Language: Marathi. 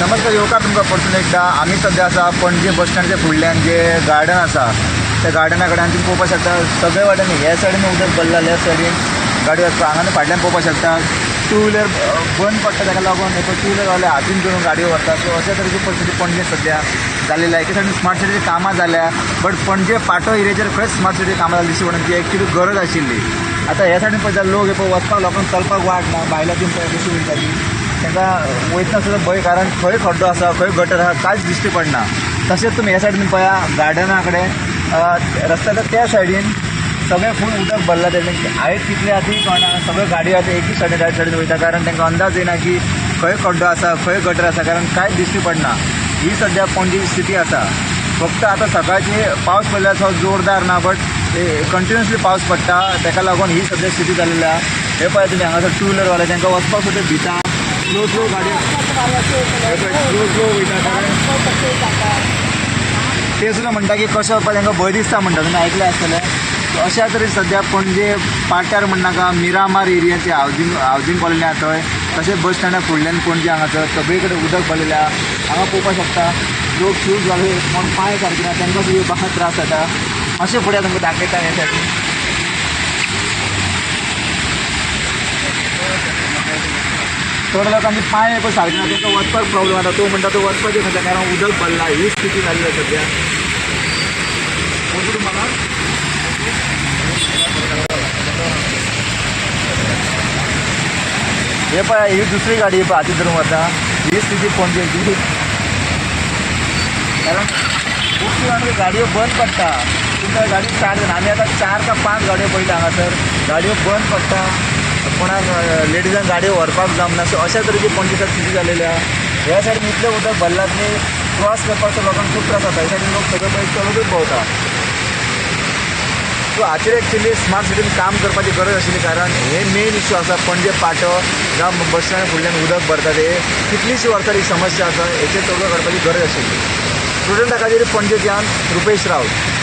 नमस्कार येवकार तुमकां परतून एकदा? आमी सद्या आसा पणजे बस स्टँडच्या फुडल्यान जे गार्डन आसा त्या गार्डना कडेन तुमी पळोवपाक शकता. सगळे वाटेन हे सायडीन उदक भरला लेफ्ट सायडीन गाडी आसता हांगा फाटल्यान पळोवपाक शकता. टू व्हिलर बंद पडटा ताका लागून एक टू व्हिलर वाले हातीन करून गाडयो व्हरता सो अशा तरेची परिस्थिती पणजे सद्या जालेली आहे. एके सायडीन स्मार्ट सिटीची कामां जाल्या बट पणजे पाटो एरियाचेर खंयच स्मार्ट सिटी कामां जाली दिसती पडून ती एक्चुली गरज आशिल्ली. आतां ह्या सायडीन पळयता लोक हे पळय वचपाक लोकांक चलपाक वाट ना भायल्या तीन पळय कशी वयता ती तांकां वयतना सुद्दां भंय कारण खंय खड्डो आसा खंय गटर आसा कांयच दिश्टी पडना. तशेंच तुमी ह्या सायडीन पळया गार्डना कडेन रस्त्याच्या त्या सायडीन सगळें फूल उदक भरला तेजें हायट कितली आसा ती कळना सगळ्यो गाडयो आसा एकी सायडीन रायट सायडीन वयता. कारण तांकां अंदाज येना की खंय खड्डो आसा खंय गटर आसा कारण कांयच दिश्टी पडना. ही सद्या पणजेची स्थिती आसा फक्त आतां सकाळची पावस पडल्यार असो जोरदार ना बट कंटिन्युअसली पावस पडटा ताका लागून ही सद्या स्थिती जाल्ली आसा हे पळय तुमी हांगासर टू व्हिलरवाले तांकां वचपाक सुद्दां भिता? स्लो स्लो गाडयो स्लो स्लो वयता ते सुद्दां म्हणटा की कशें वचपाक तांकां भंय दिसता म्हणटा तुमी आयकलें आसतलें अशा तरेन सद्या पणजे पाट्यार म्हणनाका मिरामार एरियाचे हावजींग हावजींग कॉलनी आसा थंय तशेंच बस स्टँडा फुडल्यान पणजे हांगासर सगळे कडेन उदक भरलेलें आसा हांगा पळोवपाक शकता. लोक शूज घालून कोण पांय सारके ना तांकां सुद्दां येवपाक त्रास जाता अशें फुडें तुमकां दाखयता हे सायडीन थोड्या लोकांचे पांय पळय सारके ना तुमचा वचपाक प्रॉब्लेम आता तो म्हणटा तो वचपाचें खंय कारण उदक भरला ही स्थिती झाली आहे सध्या. हे पळय ही दुसरी गाडी पळय हाती धरून वता ही स्थिती पणजेची कारण खुबशी गाडी गाडयो बंद पडटा तुमकां गाडी चार जाण. आमी आतां चार का पांच गाडयो पळयता हांगासर गाडयो बंद पडटा कोणाक लेडिजांक गाडयो व्हरपाक जमना सो अशा तरेची पणजेच्या स्थिती जालेली आहा. ह्या सायडीन इतलें उदक भरलां की क्रॉस करपाचो लोकांक खूब त्रास जाता ह्या सायडीन लोक सगळे पळय चलतूच भोंवता सो हाचेर एक्चुली स्मार्ट सिटीन काम करपाची गरज आशिल्ली कारण हे मेन इश्यू आसा पणजे पाटो जावं बस स्टँड फुडल्यान उदक भरता ते कितलीशी वर्सां ही समस्या आसा हेचेर चौकशी करपाची गरज आशिल्ली स्टुडंटा खातीर पणजे ज्ञान रुपेश रावत